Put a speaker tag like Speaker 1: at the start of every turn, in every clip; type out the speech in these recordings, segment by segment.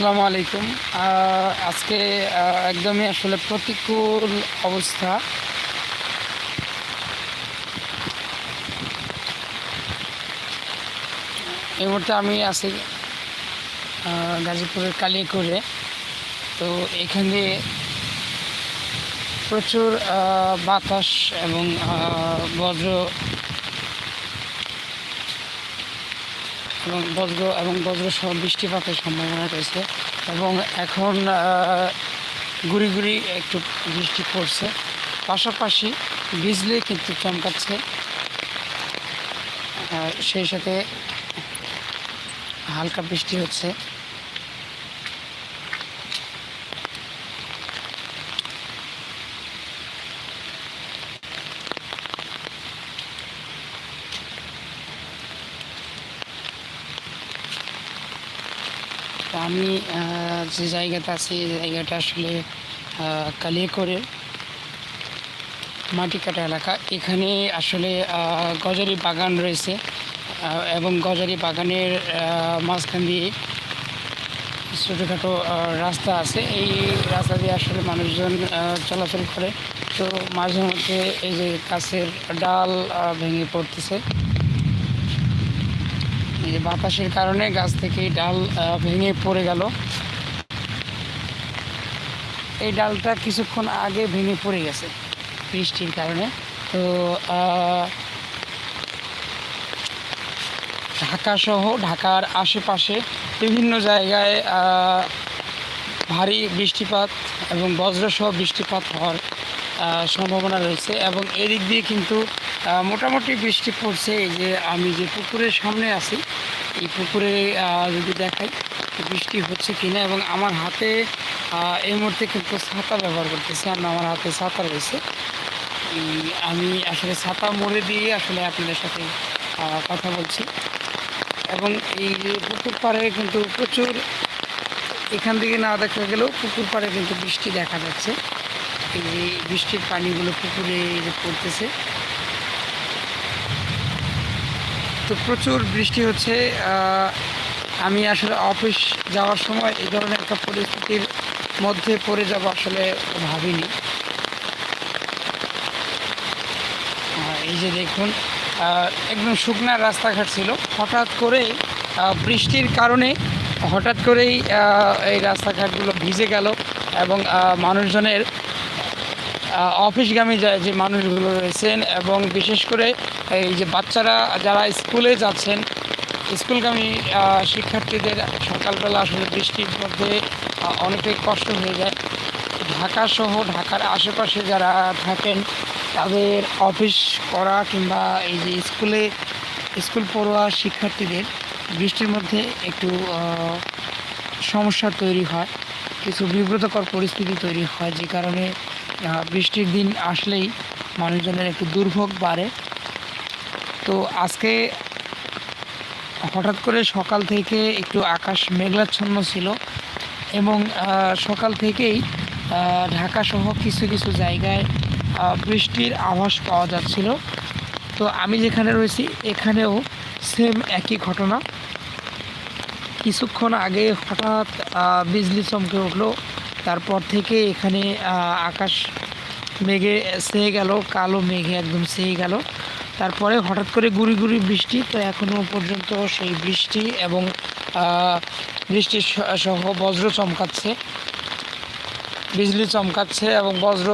Speaker 1: আসসালামু আলাইকুম। আজকে একদমই আসলে প্রতিকূল অবস্থা। এই মুহূর্তে আমি আছি গাজীপুরের কালিয়াকুড়ে তো এখানে প্রচুর বাতাস এবং বজ্র এবং বজ্র এবং বজ্র সহ বৃষ্টিপাতের সম্ভাবনা রয়েছে এবং এখন গুড়ি গুড়ি একটু বৃষ্টি পড়ছে। পাশাপাশি বিজলি কিন্তু চমকাচ্ছে। সেই সাথে হালকা বৃষ্টি হচ্ছে। তো আমি যে জায়গাতে আছি এই জায়গাটা আসলে আহ, কালিয়াকড়ে মাটি কাটা এলাকা। এখানে আসলে গজারি বাগান রয়েছে এবং গজারি বাগানের মাঝখান দিয়ে ছোটোখাটো রাস্তা আছে। এই রাস্তা দিয়ে আসলে মানুষজন চলাচল করে। তো মাঝে মধ্যে এই যে গাছের ডাল ভেঙে পড়তেছে। যে বাতাসের কারণে গাছ থেকে ডাল ভেঙে পড়ে গেল। এই ডালটা কিছুক্ষণ আগে ভেঙে পড়ে গেছে বৃষ্টির কারণে। তো ঢাকাসহ ঢাকা সহ ঢাকার আশেপাশে বিভিন্ন জায়গায় ভারী বৃষ্টিপাত এবং বজ্রসহ বৃষ্টিপাত হওয়ার সম্ভাবনা রয়েছে এবং এদিক দিয়ে কিন্তু মোটামুটি বৃষ্টি পড়ছে। এই যে আমি যে পুকুরের সামনে আছি, এই পুকুরে যদি দেখাই বৃষ্টি হচ্ছে কিনা এবং আমার হাতে এই মুহূর্তে কিন্তু ছাতা ব্যবহার করতেছি আমি আমার হাতে ছাতা রয়েছে। আমি আসলে ছাতা মোড়ে দিয়ে আসলে আপনাদের সাথে কথা বলছি। এবং এই পুকুর পাড়ে কিন্তু প্রচুর এখান থেকে না দেখা গেলেও পুকুর পাড়ে কিন্তু বৃষ্টি দেখা যাচ্ছে। এই যে বৃষ্টির পানিগুলো পুকুরে পড়তেছে। তো প্রচুর বৃষ্টি হচ্ছে। আমি আসলে অফিস যাওয়ার সময় এই ধরনের একটা পরিস্থিতির মধ্যে পড়ে যাব আসলে ভাবিনি। এই যে দেখুন একদম শুকনা রাস্তাঘাট ছিল। হঠাৎ করে বৃষ্টির কারণে হঠাৎ করেই এই রাস্তাঘাটগুলো ভিজে গেল এবং মানুষজনের অফিসগামী যা- যে মানুষগুলো রয়েছেন এবং বিশেষ করে এই যে বাচ্চারা যারা স্কুলে যাচ্ছেন, স্কুলগামী শিক্ষার্থীদের সকালবেলা আসলে বৃষ্টির মধ্যে অনেকটাই কষ্ট হয়ে যায়। ঢাকা সহ ঢাকার আশেপাশে যারা থাকেন, তাদের অফিস করা কিংবা এই যে স্কুলে, স্কুল পড়ুয়া শিক্ষার্থীদের বৃষ্টির মধ্যে একটু সমস্যা তৈরি হয় কিছু বিব্রতকর পরিস্থিতি তৈরি হয় যে কারণে বৃষ্টির দিন আসলেই মানুষজনের একটু দুর্ভোগ বাড়ে। তো আজকে হঠাৎ করে সকাল থেকে একটু আকাশ মেঘলাচ্ছন্ন ছিল এবং সকাল থেকেই আহ, ঢাকা সহ কিছু কিছু জায়গায় বৃষ্টির আভাস পাওয়া যাচ্ছিল। তো আমি যেখানে রয়েছি এখানেও সেম একই ঘটনা। কিছুক্ষণ আগে হঠাৎ বিজলি চমকে উঠল। তারপর থেকে এখানে আকাশ মেঘে সেয়ে গেল, কালো মেঘে একদম সেয়ে গেল। তারপরে হঠাৎ করে গুড়ি গুড়ি বৃষ্টি, তো এখনও পর্যন্ত সেই বৃষ্টি এবং বৃষ্টির সহ বজ্র চমকাচ্ছে। বিজলি চমকাচ্ছে এবং বজ্র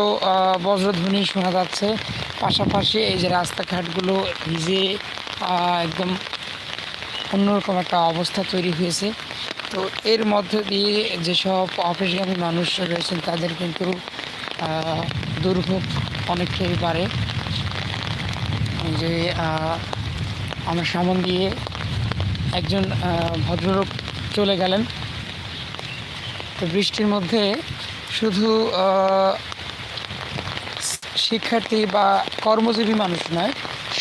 Speaker 1: বজ্রধ্বনি শোনা যাচ্ছে। পাশাপাশি এই যে রাস্তাঘাটগুলো ভিজে একদম অন্যরকম একটা অবস্থা তৈরি হয়েছে। তো এর মধ্য দিয়ে যেসব অফিসগামী মানুষ রয়েছেন, তাদের কিন্তু দুর্ভোগ অনেকটাই বাড়ে। যে আমার সামন দিয়ে একজন ভদ্রলোক চলে গেলেন। তো বৃষ্টির মধ্যে শুধু শিক্ষার্থী বা কর্মজীবী মানুষ নয়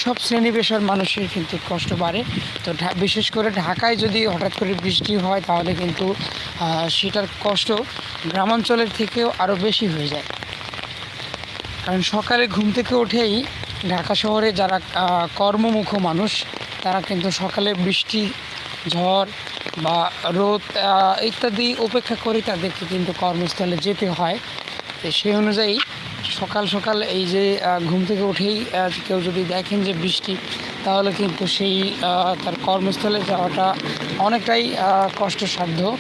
Speaker 1: সব শ্রেণি পেশার মানুষের কিন্তু কষ্ট বাড়ে। তো বিশেষ করে ঢাকায় যদি হঠাৎ করে বৃষ্টি হয়, তাহলে কিন্তু সেটার কষ্ট গ্রামাঞ্চলের থেকেও আরও বেশি হয়ে যায়। কারণ সকালে ঘুম থেকে উঠেই ঢাকা শহরে যারা কর্মমুখ মানুষ, তারা কিন্তু সকালে বৃষ্টি, ঝড় বা রোদ ইত্যাদি উপেক্ষা করে তাদেরকে কিন্তু কর্মস্থলে যেতে হয়। সেই অনুযায়ী সকাল সকাল এই যে ঘুম থেকে উঠেই কেউ যদি দেখেন যে বৃষ্টি তাহলে কিন্তু সেই তার কর্মস্থলে যাওয়াটা অনেকটাই কষ্টসাধ্য।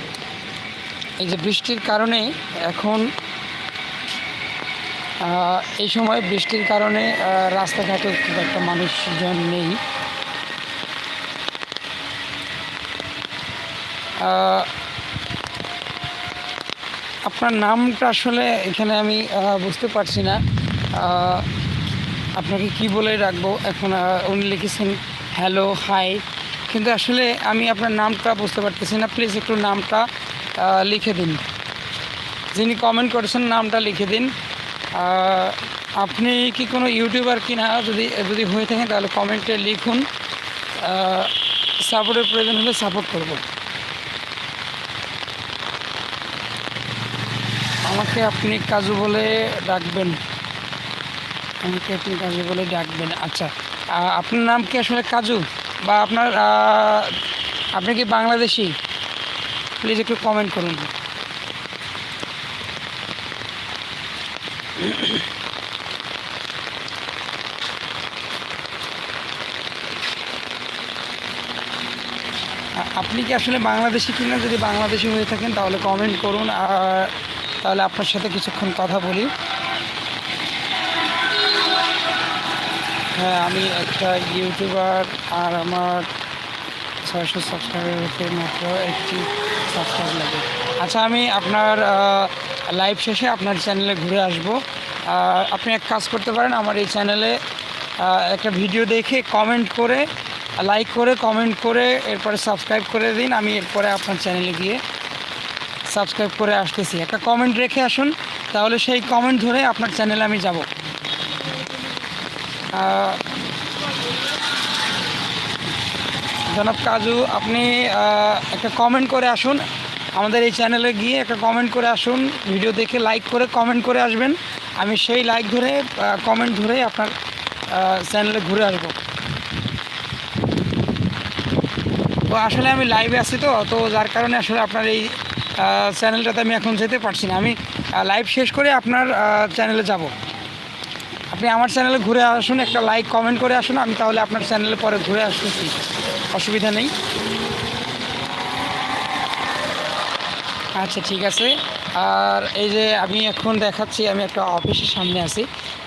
Speaker 1: এই যে বৃষ্টির কারণে এখন এই সময় বৃষ্টির কারণে রাস্তাঘাটে খুব একটা মানুষজন নেই। আহ, আপনার নামটা আসলে এখানে আমি বুঝতে পারছি না। আপনাকে কি বলে রাখব? এখন উনি লিখেছেন, হ্যালো, হাই। কিন্তু আসলে আমি আপনার নামটা বুঝতে পারতেছি না। প্লিজ একটু নামটা লিখে দিন। যিনি কমেন্ট করেছেন, নামটা লিখে দিন। আপনি কি কোনো ইউটিউবার কিনা, যদি যদি হয়ে থাকেন, তাহলে কমেন্টে লিখুন। সাপোর্টের প্রয়োজন হলে সাপোর্ট করব। আমাকে আপনি কাজু বলে ডাকবেন। আমাকে আপনি কাজু বলে ডাকবেন আচ্ছা। আপনার নাম কি আসলে কাজু? বা আপনার আপনি কি বাংলাদেশি? প্লিজ একটু কমেন্ট করুন। আপনি কি আসলে বাংলাদেশি কিনা? যদি বাংলাদেশি হয়ে থাকেন, তাহলে কমেন্ট করুন। আর তাহলে আপনার সাথে কিছুক্ষণ কথা বলি। হ্যাঁ আমি একটা ইউটিউবার আর আমার ছয়শো সাবস্ক্রাইবার হতে মাত্র একটি সাবস্ক্রাইব লাগে। আচ্ছা আমি আপনার লাইভ শেষে আপনার চ্যানেলে ঘুরে আসব। আপনি এক কাজ করতে পারেন, আমার এই চ্যানেলে একটা ভিডিও দেখে কমেন্ট করে লাইক করে কমেন্ট করে, এরপরে সাবস্ক্রাইব করে দিন, আমি এরপরে আপনার চ্যানেলে গিয়ে সাবস্ক্রাইব করে আসতেছি। একটা কমেন্ট রেখে আসুন, তাহলে সেই কমেন্ট ধরে আপনার চ্যানেলে আমি যাব। জনাব কাজু, আপনি একটা কমেন্ট করে আসুন। আমাদের এই চ্যানেলে গিয়ে একটা কমেন্ট করে আসুন। ভিডিও দেখে লাইক করে কমেন্ট করে আসবেন। আমি সেই লাইক ধরে কমেন্ট ধরে আপনার চ্যানেলে ঘুরে আসব। তো আসলে আমি লাইভে আছি তো তো যার কারণে আসলে আপনার এই চ্যানেলটাতে আমি এখন যেতে পারছি না। আমি লাইভ শেষ করে আপনার চ্যানেলে যাব। আপনি আমার চ্যানেলে ঘুরে আসুন, একটা লাইক কমেন্ট করে আসুন, আমি তাহলে আপনার চ্যানেলে পরে ঘুরে আসতেছি। অসুবিধা নেই। আচ্ছা ঠিক আছে। আর এই যে আমি এখন দেখাচ্ছি, আমি একটা অফিসের সামনে আছি।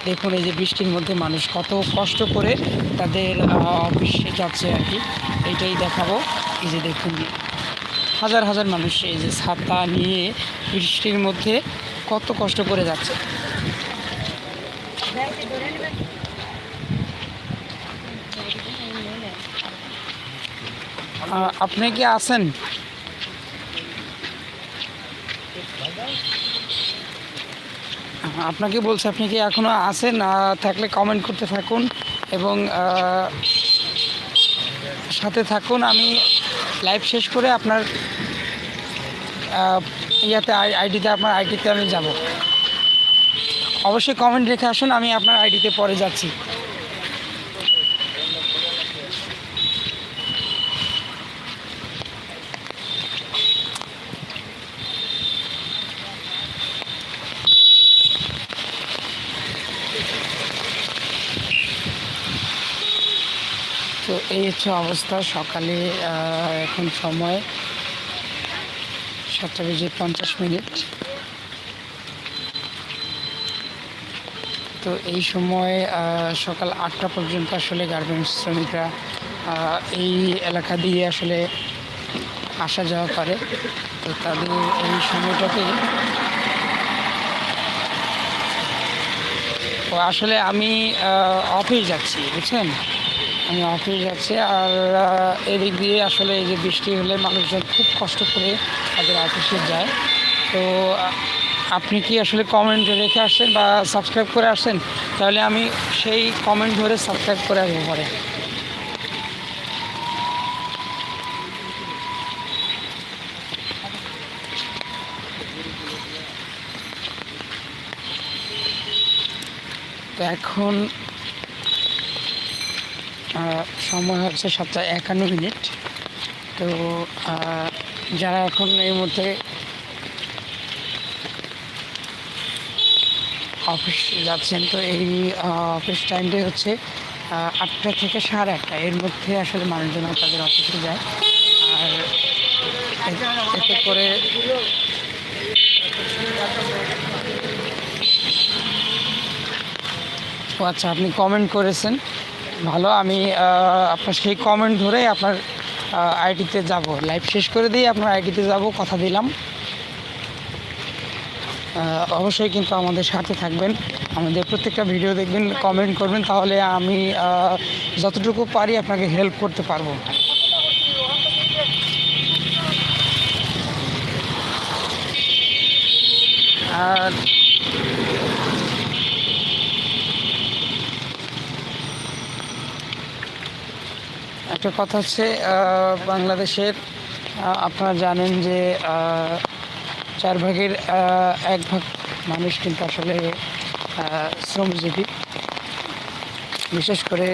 Speaker 1: দেখুন, এই যে বৃষ্টির মধ্যে মানুষ কত কষ্ট করে তাদের অফিসে যাচ্ছে আর কি। এইটাই দেখাবো। এই যে দেখুন। হাজার হাজার মানুষ এই যে ছাতা নিয়ে বৃষ্টির মধ্যে কত কষ্ট করে যাচ্ছে। আপনি কি আছেন? আপনাকে বলছি, আপনি কি এখনও আছেন? থাকলে কমেন্ট করতে থাকুন এবং সাথে থাকুন। আমি লাইভ শেষ করে আপনার ইয়াতে আইডিতে আপনার আইডিতে আমি যাব। অবশ্যই কমেন্ট রেখে আসুন, আমি আপনার আইডিতে পরে যাচ্ছি। এই হচ্ছে অবস্থা সকালে এখন সময় সাতটা বেজে পঞ্চাশ মিনিট। তো এই সময় সকাল আটটা পর্যন্ত আসলে গার্মেন্টস শ্রমিকরা এই এলাকা দিয়ে আসলে আসা যাওয়া করে। তো তাদের এই সময়টাতে আসলে আমি অফিস যাচ্ছি, বুঝছেন? আমি অফিস যাচ্ছি আর এদিক দিয়ে আসলে এই যে বৃষ্টি হলে মানুষজন খুব কষ্ট করে তাদের অফিসে যায়। তো আপনি কি আসলে কমেন্ট রেখে আসছেন বা সাবস্ক্রাইব করে আসছেন? তাহলে আমি সেই কমেন্ট ধরে সাবস্ক্রাইব করে আসব পরে। তো এখন সময় হচ্ছে সাতটা একান্ন মিনিট। তো যারা এখন এই মুহূর্তে অফিস যাচ্ছেন, তো এই অফিস টাইমটাই হচ্ছে আটটা থেকে সাড়ে আটটা। এর মধ্যে আসলে মানুষজন তাদের অফিসে যায়। আর এতে করে ও আচ্ছা আপনি কমেন্ট করেছেন। ভালো, আমি আপনার সেই কমেন্ট ধরেই আপনার আইডিতে যাব। লাইভ শেষ করে দিয়ে আপনার আইডিতে যাব, কথা দিলাম। অবশ্যই কিন্তু আমাদের সাথে থাকবেন। আমাদের প্রত্যেকটা ভিডিও দেখবেন কমেন্ট করবেন, তাহলে আমি যতটুকু পারি আপনাকে হেল্প করতে পারব। আর একটা কথা হচ্ছে বাংলাদেশের আপনারা জানেন যে চার ভাগের এক ভাগ মানুষ কিন্তু আসলে শ্রমজীবী। বিশেষ করে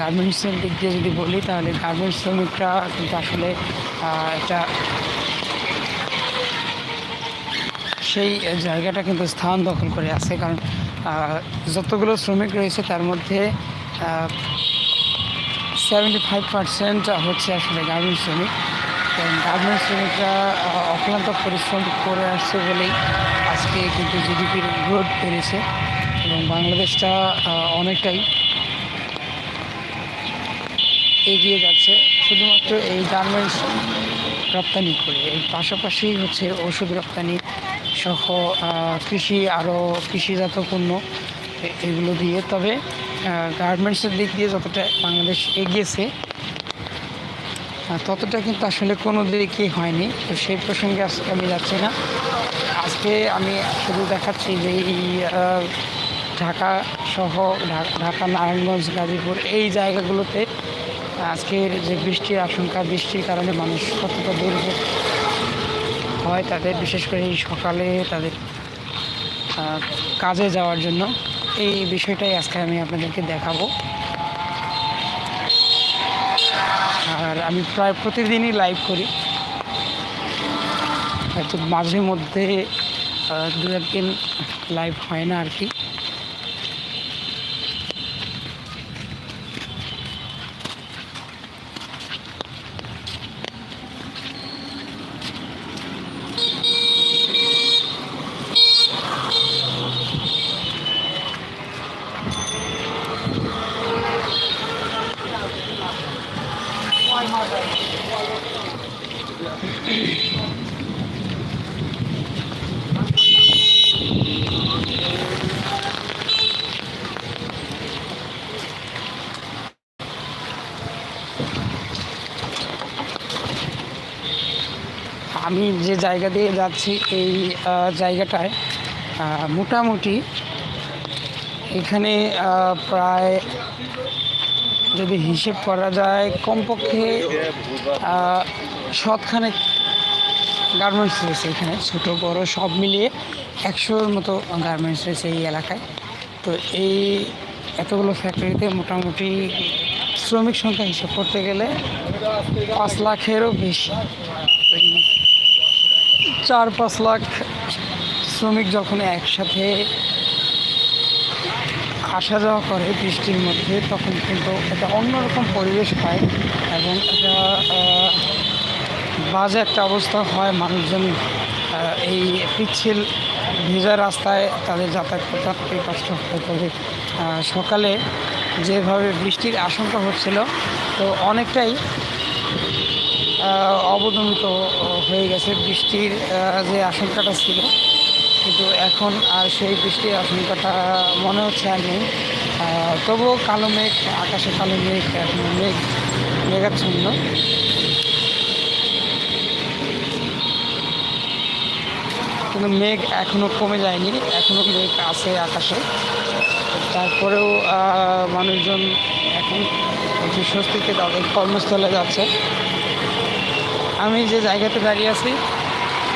Speaker 1: গার্মেন্টসের দিক দিয়ে যদি বলি, তাহলে গার্মেন্টস শ্রমিকরা কিন্তু আসলে একটা সেই জায়গাটা কিন্তু স্থান দখল করে আছে। কারণ যতগুলো শ্রমিক রয়েছে তার মধ্যে সেভেন্টি ফাইভ পার্সেন্ট হচ্ছে আসলে গার্মেন্টস শ্রমিক। কারণ গার্মেন্টস শ্রমিকরা অক্লান্ত পরিশ্রম করে আসছে বলেই আজকে কিন্তু জিডিপির গ্রোথ বেড়েছে এবং বাংলাদেশটা অনেকটাই এগিয়ে যাচ্ছে। শুধুমাত্র এই গার্মেন্টস রপ্তানি করে, এর পাশাপাশি হচ্ছে ওষুধ রপ্তানি সহ কৃষি আরও কৃষিজাত পণ্য এগুলো দিয়ে। তবে গার্মেন্টসের দিক দিয়ে যতটা বাংলাদেশ এগিয়েছে ততটা কিন্তু আসলে কোনো দিকেই হয়নি। তো সেই প্রসঙ্গে আজকে আমি যাচ্ছি না। আজকে আমি শুধু দেখাচ্ছি যে এই ঢাকা সহ ঢাকা, নারায়ণগঞ্জ, গাজীপুর এই জায়গাগুলোতে আজকের যে বৃষ্টির আশঙ্কা, বৃষ্টির কারণে মানুষ কতটা দুর্ভোগ হয় তাদের, বিশেষ করে এই সকালে তাদের কাজে যাওয়ার জন্য। এই বিষয়টাই আজকে আমি আপনাদেরকে দেখাবো। আর আমি প্রায় প্রতিদিনই লাইভ করি। মাঝে মধ্যে দু একদিন লাইভ হয় না আর কি। আমি যে জায়গা দিয়ে যাচ্ছি এই জায়গাটায় মোটামুটি এখানে প্রায় যদি হিসেব করা যায়, কমপক্ষে শতখানেক গার্মেন্টস রয়েছে এখানে, ছোট, বড়, সব মিলিয়ে একশোর মতো গার্মেন্টস রয়েছে এই এলাকায়। তো এই এতগুলো ফ্যাক্টরিতে মোটামুটি শ্রমিক সংখ্যা হিসেব করতে গেলে পাঁচ লাখেরও বেশি। চার পাঁচ লাখ শ্রমিক যখন একসাথে আসা যাওয়া করে বৃষ্টির মধ্যে, তখন কিন্তু একটা অন্যরকম পরিবেশ হয় এবং এটা বাজে একটা অবস্থা হয়। মানুষজন এই পিচ্ছিল ভেজা রাস্তায় তাদের যাতায়াত করতে অনেকটাই কষ্ট হয়। তবে সকালে যেভাবে বৃষ্টির আশঙ্কা হচ্ছিল, তো অনেকটাই অবদমিত হয়ে গেছে বৃষ্টির যে আশঙ্কাটা ছিল। কিন্তু এখন আর সেই বৃষ্টির আশঙ্কাটা মনে হচ্ছে আর নেই। তবুও কালো মেঘ, আকাশে কালো মেঘ, এখন মেঘ, মেঘাচ্ছন্ন। কিন্তু মেঘ এখনও কমে যায়নি এখনও মেঘ আছে আকাশে। তারপরেও মানুষজন এখন স্বস্তিতে তাদের কর্মস্থলে যাচ্ছে। আমি যে জায়গাতে দাঁড়িয়ে আছি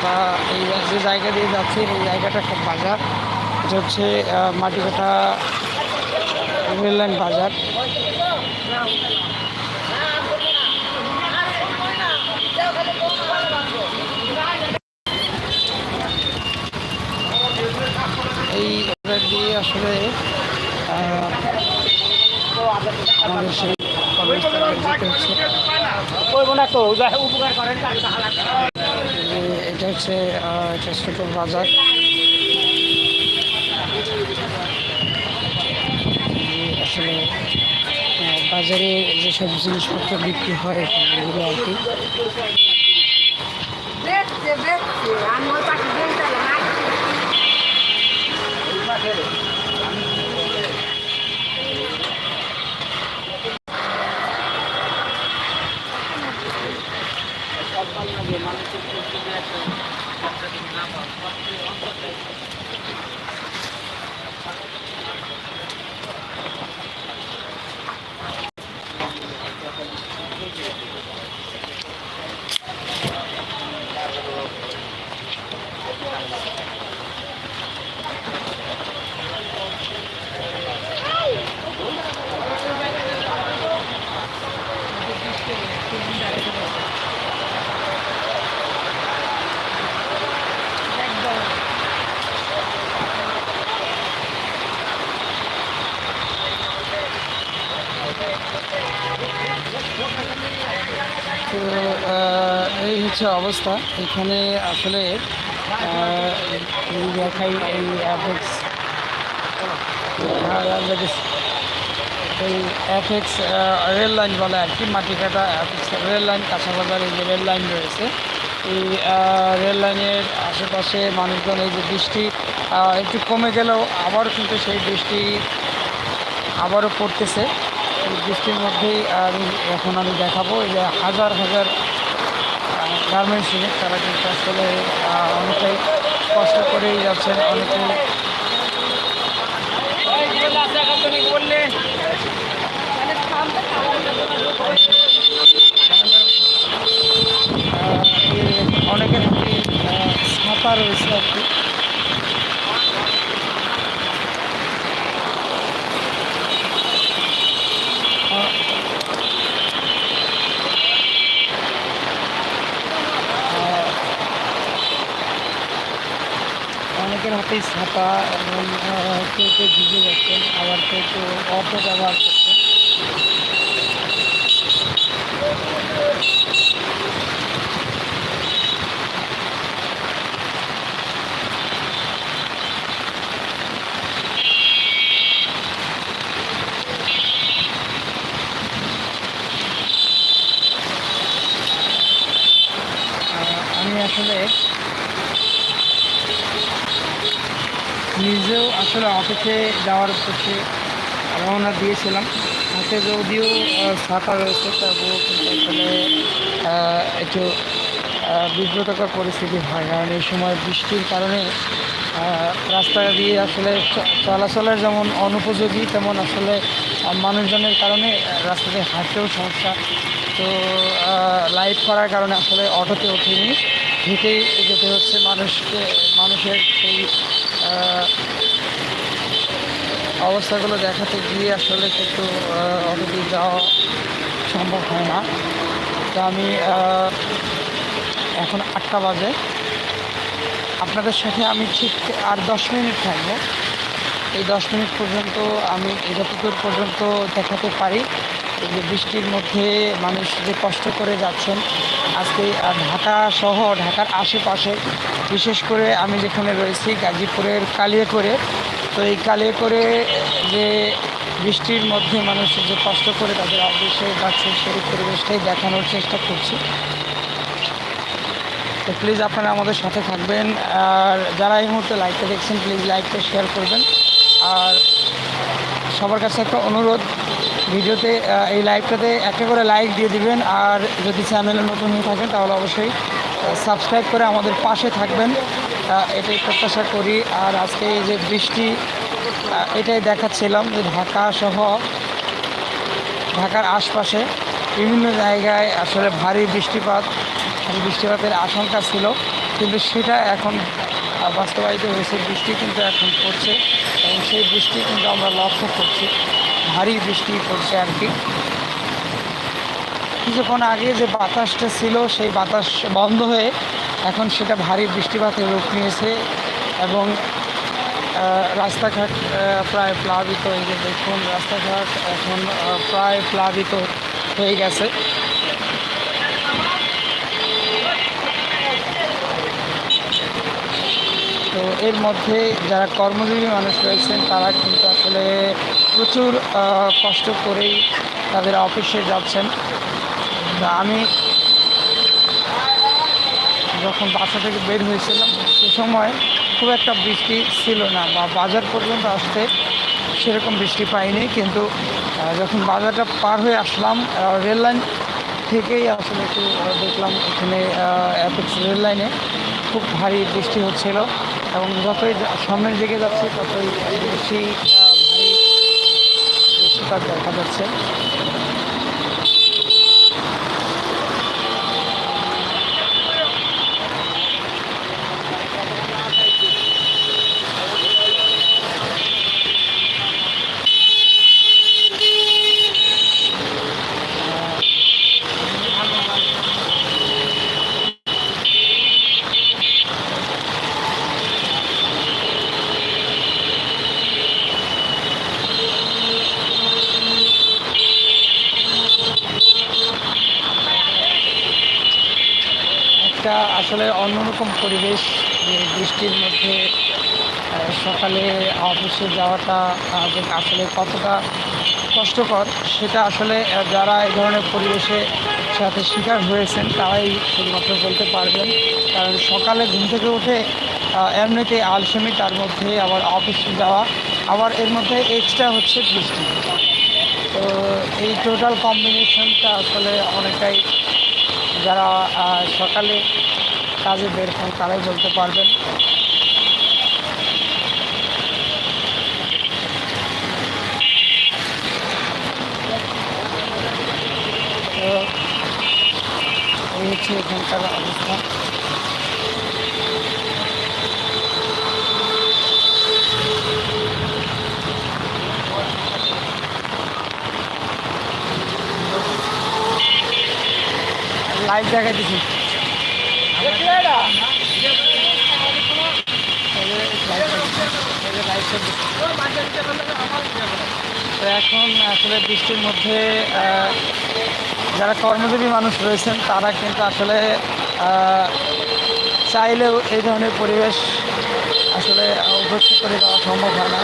Speaker 1: বা এই যে জায়গা দিয়ে যাচ্ছি, এই জায়গাটা খুব বাজার। এটা হচ্ছে মাটিকাটা রেললাইন বাজার এই রোড দিয়ে আসলে আহ, আমাদের সেই কলেজটা যেতে হচ্ছে
Speaker 2: উপকার করেন
Speaker 1: এটা হচ্ছে এটা ছোট বাজার। আসলে বাজারে যেসব জিনিসপত্র বিক্রি হয় এগুলো আর কি।
Speaker 3: দেখছে দেখছে আমি ওই পাশে দিয়ে চাইলাম
Speaker 1: তো আহ, এই হচ্ছে অবস্থা। এখানে আসলে দেখাই এই অ্যাপেক্স এই অ্যাপেক্স রেল লাইন বলে আর কি মাটিকাটা অ্যাপেক্স রেল লাইন কাঁচাবাজার এই যে রেল লাইন রয়েছে। এই রেল লাইনের আশেপাশে মানুষজন এই যে বৃষ্টি একটু কমে গেলেও আবারও কিন্তু সেই বৃষ্টি আবারও পড়তেছে। এই বৃষ্টির মধ্যেই আমি, এখন আমি দেখাবো, এই যে হাজার হাজার গার্মেন্টস ইউনিট তারা কিন্তু আসলে অনেকেই কষ্ট করেই যাচ্ছেন এই অনেকের ছাতা রয়েছে আর কি। হাতেই ছাতা এবং কেউ কেউ ভিজে যাচ্ছেন, আবার কেউ কেউ অটো ব্যবহার করছেন আমি আসলে নিজেও আসলে অফিসে যাওয়ার পক্ষে রওনা দিয়েছিলাম। হাতে যদিও ছাতা রয়েছে, তবুও কিন্তু আসলে একটু বিব্রতকর পরিস্থিতি হয়। কারণ এই সময় বৃষ্টির কারণে রাস্তা দিয়ে আসলে চলাচলের যেমন অনুপযোগী, তেমন আসলে মানুষজনের কারণে রাস্তাতে হাঁটতেও সমস্যা। তো লাইট করার কারণে আসলে অটোতে ওঠেনি হেঁটেই যেতে হচ্ছে মানুষকে, মানুষের সেই অবস্থাগুলো দেখাতে গিয়ে আসলে কিন্তু অটোতে যাওয়া সম্ভব হয় না। তো আমি এখন আটটা বাজে। আপনাদের সাথে আমি ঠিক আর দশ মিনিট থাকব। এই দশ মিনিট পর্যন্ত আমি যতদূর পর্যন্ত দেখাতে পারি যে বৃষ্টির মধ্যে মানুষ যে কষ্ট করে যাচ্ছেন আজকে ঢাকা সহ ঢাকার আশেপাশে, বিশেষ করে আমি যেখানে রয়েছি, গাজীপুরের কালিয়াকরে। তো এই কালিয়াকরে যে বৃষ্টির মধ্যে মানুষ যে কষ্ট করে তাদের অফিসে যাচ্ছে, সেই পরিবেশটাই দেখানোর চেষ্টা করছি। তো প্লিজ আপনারা আমাদের সাথে থাকবেন, আর যারা এই মুহূর্তে লাইকটা দেখছেন প্লিজ লাইকটা শেয়ার করবেন। আর সবার কাছে একটা অনুরোধ ভিডিওতে এই লাইভটাতে একটা করে লাইক দিয়ে দিবেন। আর যদি চ্যানেলে নতুন হয়ে থাকেন, তাহলে অবশ্যই সাবস্ক্রাইব করে আমাদের পাশে থাকবেন। এটাই প্রত্যাশা করি। আর আজকে এই যে বৃষ্টি এটাই দেখাচ্ছিলাম যে ঢাকা সহ ঢাকার আশপাশে বিভিন্ন জায়গায় আসলে ভারী বৃষ্টিপাত বৃষ্টিপাতের আশঙ্কা ছিল। কিন্তু সেটা এখন বাস্তবায়িত হয়েছে। বৃষ্টি কিন্তু এখন পড়ছে এবং সেই বৃষ্টি কিন্তু আমরা লক্ষ্য করছি। ভারী বৃষ্টি পড়ছে আর কি। কিছুক্ষণ আগে যে বাতাসটা ছিল, সেই বাতাস বন্ধ হয়ে এখন সেটা ভারী বৃষ্টিপাতের রূপ নিয়েছে এবং রাস্তাঘাট প্রায় প্লাবিত এই যে দেখুন, রাস্তাঘাট এখন প্রায় প্লাবিত হয়ে গেছে। তো এর মধ্যে যারা কর্মজীবী মানুষ রয়েছেন, তারা কিন্তু আসলে প্রচুর কষ্ট করেই তাদের অফিসে যাচ্ছেন। আমি যখন বাসা থেকে বের হয়েছিলাম, সে সময় খুব একটা বৃষ্টি ছিল না বা বাজার পর্যন্ত আসতে সেরকম বৃষ্টি পাইনি। কিন্তু যখন বাজারটা পার হয়ে আসলাম রেল লাইন থেকেই আসলে একটু দেখলাম এখানে অ্যাপেক্স রেল লাইনে খুব ভারী বৃষ্টি হচ্ছিল এবং যতই সামনের দিকে যাচ্ছে, ততই বেশি দেখা যাচ্ছে একটা আসলে অন্যরকম পরিবেশ বৃষ্টির মধ্যে সকালে অফিসে যাওয়াটা যে আসলে কতটা কষ্টকর, সেটা আসলে যারা এই ধরনের পরিবেশে সাথে শিকার হয়েছেন, তারাই শুধুমাত্র বলতে পারবেন। কারণ সকালে ঘুম থেকে উঠে এমনিতে আলসেমি, তার মধ্যে আবার অফিসে যাওয়া, আবার এর মধ্যে এক্সট্রা হচ্ছে বৃষ্টি। তো এই টোটাল কম্বিনেশনটা আসলে অনেকটাই যারা সকালে কাজে বের হন তারাই বলতে পারবেন। এই হচ্ছে এখানকার অবস্থা। লাইভ দেখাই দিচ্ছি তো এখন আসলে বৃষ্টির মধ্যে যারা কর্মজীবী মানুষ রয়েছেন, তারা কিন্তু আসলে চাইলেও এই ধরনের পরিবেশ আসলে উপেক্ষা করে দেওয়া সম্ভব হয় না।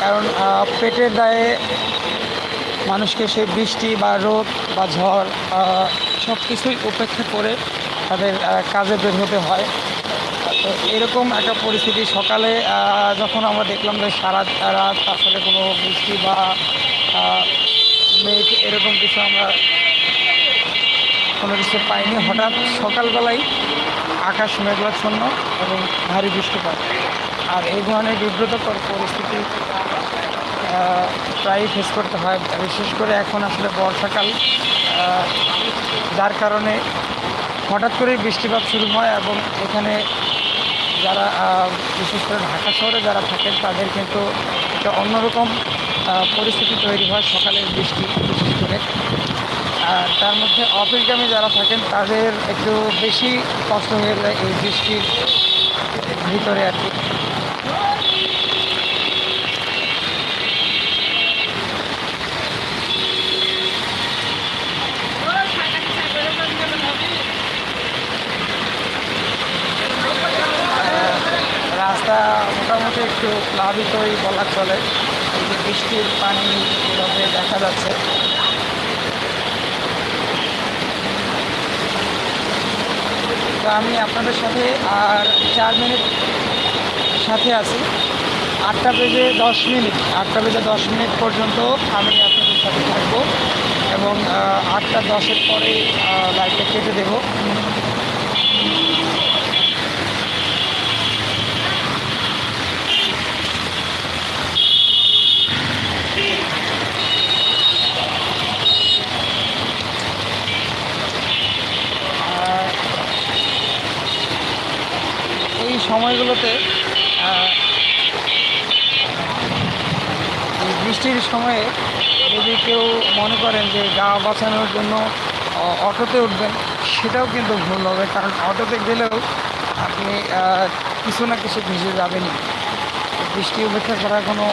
Speaker 1: কারণ পেটের দায়ে মানুষকে সেই বৃষ্টি বা রোদ বা ঝড় সব কিছুই উপেক্ষা করে তাদের কাজে বের হতে হয়। তো এরকম একটা পরিস্থিতি সকালে যখন আমরা দেখলাম যে সারা রাত আসলে কোনো বৃষ্টি বা মেঘ এরকম কিছু আমরা কোনো কিছু পাইনি, হঠাৎ সকালবেলায় আকাশ মেঘলাচ্ছন্ন এবং ভারী বৃষ্টিপাত। আর এই ধরনের বিব্রতকর পরিস্থিতি প্রায়ই ফেস করতে হয়। বিশেষ করে এখন আসলে বর্ষাকাল যার কারণে হঠাৎ করেই বৃষ্টিপাত শুরু হয় এবং এখানে যারা বিশেষ করে ঢাকা শহরে যারা থাকেন, তাদের কিন্তু একটা অন্যরকম পরিস্থিতি তৈরি হয় সকালের বৃষ্টি, বিশেষ করে। আর তার মধ্যে অফিসগামী যারা থাকেন, তাদের একটু বেশি কষ্ট হয়ে যায় এই বৃষ্টির ভিতরে আর কি। রাস্তা মোটামুটি একটু প্লাবিতই বলা চলে। যে বৃষ্টির পানি এভাবে দেখা যাচ্ছে। তো আমি আপনাদের সাথে আর চার মিনিট সাথে আছি। আটটা বেজে দশ মিনিট, আটটা বেজে দশ মিনিট পর্যন্ত আমি আপনাদের সাথে থাকব এবং আটটা দশের পরে লাইটটা কেটে দেবো আর এই সময়গুলোতে বৃষ্টির সময়ে যদি কেউ মনে করেন যে গা বাঁচানোর জন্য অটোতে উঠবেন, সেটাও কিন্তু ভুল হবে। কারণ অটোতে গেলেও আপনি কিছু না কিছু ভিজে যাবেনই। বৃষ্টি উপেক্ষা করার কোনো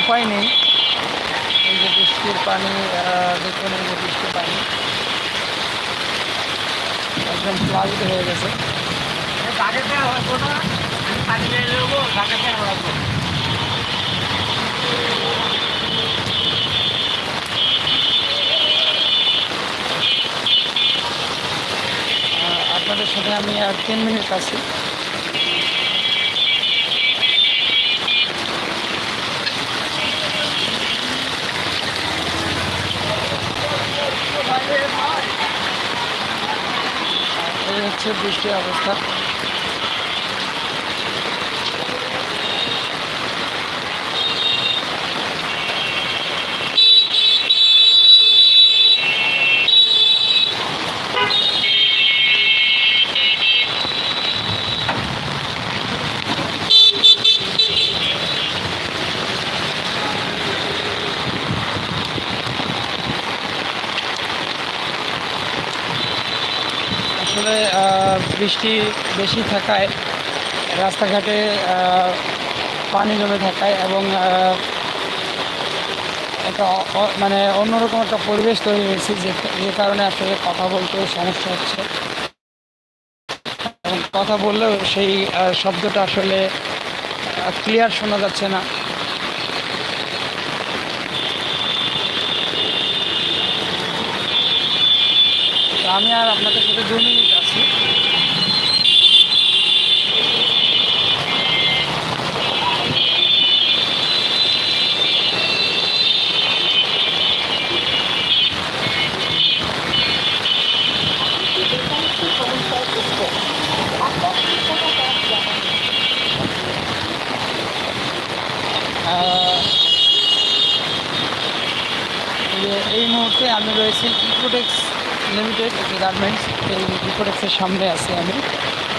Speaker 1: উপায় নেই। এই যে বৃষ্টির পানি দেখুন এই যে বৃষ্টির পানি, একদম প্লাবিত হয়ে গেছে।
Speaker 2: গাড়িতে হইব না আমি পানি নিয়ে নেব হইব
Speaker 1: আহ, আপনাদের সাথে আমি আর তিন মিনিট আছি। হচ্ছে বৃষ্টির অবস্থা আসলে আহ, বৃষ্টি বেশি থাকায়, রাস্তাঘাটে পানি জমে থাকায় এবং একটা মানে অন্যরকম একটা পরিবেশ তৈরি হয়েছে যে কারণে আসলে কথা বলতেও সমস্যা হচ্ছে। কথা বললেও সেই শব্দটা আসলে ক্লিয়ার শোনা যাচ্ছে না। আমি আর আপনাদের সাথে দু মিনিট আছি আহ, এই যে এই মুহূর্তে আমি রয়েছি লিমিটেড একটি গার্মেন্টস এই ইকোটেক্সের সামনে আছি আমি।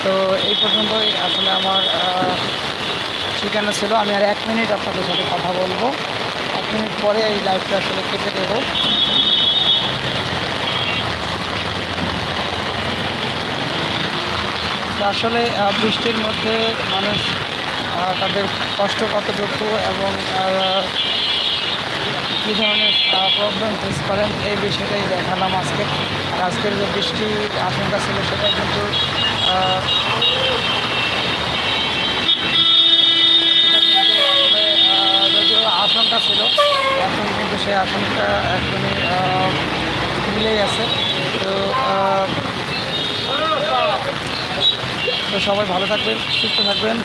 Speaker 1: তো এই পর্যন্তই আসলে আমার ঠিকানা ছিল। আমি আর এক মিনিট আপনাদের সাথে কথা বলব। এক মিনিট পরে এই লাইভটা আসলে কেটে দেবো। আসলে বৃষ্টির মধ্যে মানুষ তাদের কষ্ট কতটুকু এবং কী ধরনের প্রবলেম ফেস করেন, এই বিষয়টাই দেখালাম আজকে। আর আজকের যে বৃষ্টির আশঙ্কা ছিল সেটা কিন্তু যদিও আশঙ্কা ছিল, এখন কিন্তু সেই আশঙ্কা একদমই মিলেই আছে। তো তো সবাই ভালো থাকবেন, সুস্থ থাকবেন।